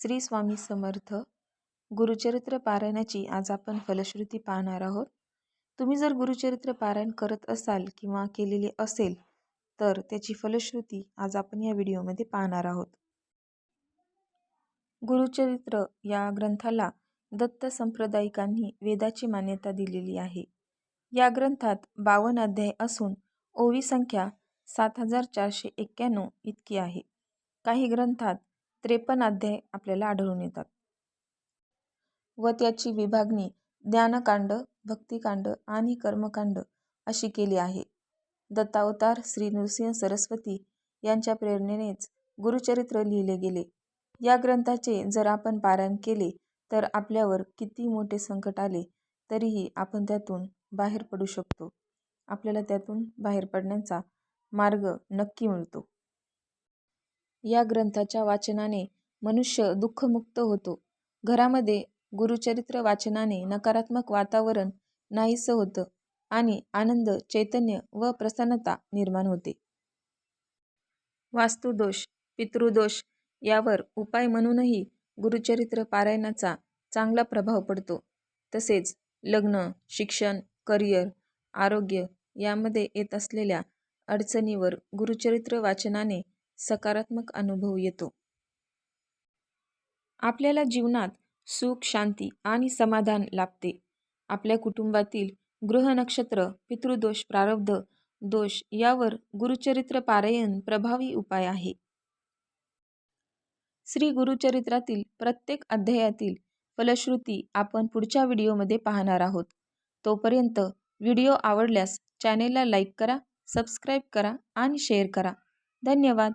श्री स्वामी समर्थ गुरुचरित्र पारायणाची आज आपण फलश्रुती पाहणार आहोत. तुम्ही जर गुरुचरित्र पारायण करत असाल किंवा केलेले असेल तर त्याची फलश्रुती आज आपण या व्हिडिओमध्ये पाहणार आहोत. गुरुचरित्र या ग्रंथाला दत्त संप्रदायिकांनी वेदाची मान्यता दिलेली आहे. या ग्रंथात बावन्न अध्याय असून ओवी संख्या सात हजार चारशे एक्क्याण्णव इतकी आहे. काही ग्रंथात त्रेपन्न अध्याय आपल्याला आढळून येतात. व त्याची विभागणी ज्ञानकांड भक्तिकांड आणि कर्मकांड अशी केली आहे. दत्तावतार श्री नृसिंह सरस्वती यांच्या प्रेरणेनेच गुरुचरित्र लिहिले गेले. या ग्रंथाचे जर आपण पारायण केले तर आपल्यावर किती मोठे संकट आले तरीही आपण त्यातून बाहेर पडू शकतो. आपल्याला त्यातून बाहेर पडण्याचा मार्ग नक्की मिळतो. या ग्रंथाच्या वाचनाने मनुष्य दुःखमुक्त होतो. घरामध्ये गुरुचरित्र वाचनाने नकारात्मक वातावरण नाहीसं होतं आणि आनंद चैतन्य व प्रसन्नता निर्माण होते. वास्तुदोष पितृदोष यावर उपाय म्हणूनही गुरुचरित्र पारायणाचा चांगला प्रभाव पडतो. तसेच लग्न शिक्षण करिअर आरोग्य यामध्ये येत असलेल्या अडचणीवर गुरुचरित्र वाचनाने सकारात्मक अनुभव येतो. आपल्याला जीवनात सुख शांती आणि समाधान लाभते. आपल्या कुटुंबातील गृहनक्षत्र पितृदोष प्रारब्ध दोष यावर गुरुचरित्र पारायण प्रभावी उपाय आहे. श्री गुरुचरित्रातील प्रत्येक अध्यायातील फलश्रुती आपण पुढच्या व्हिडिओमध्ये पाहणार आहोत. तोपर्यंत व्हिडिओ आवडल्यास चॅनेलला लाईक करा सबस्क्राईब करा आणि शेअर करा. धन्यवाद!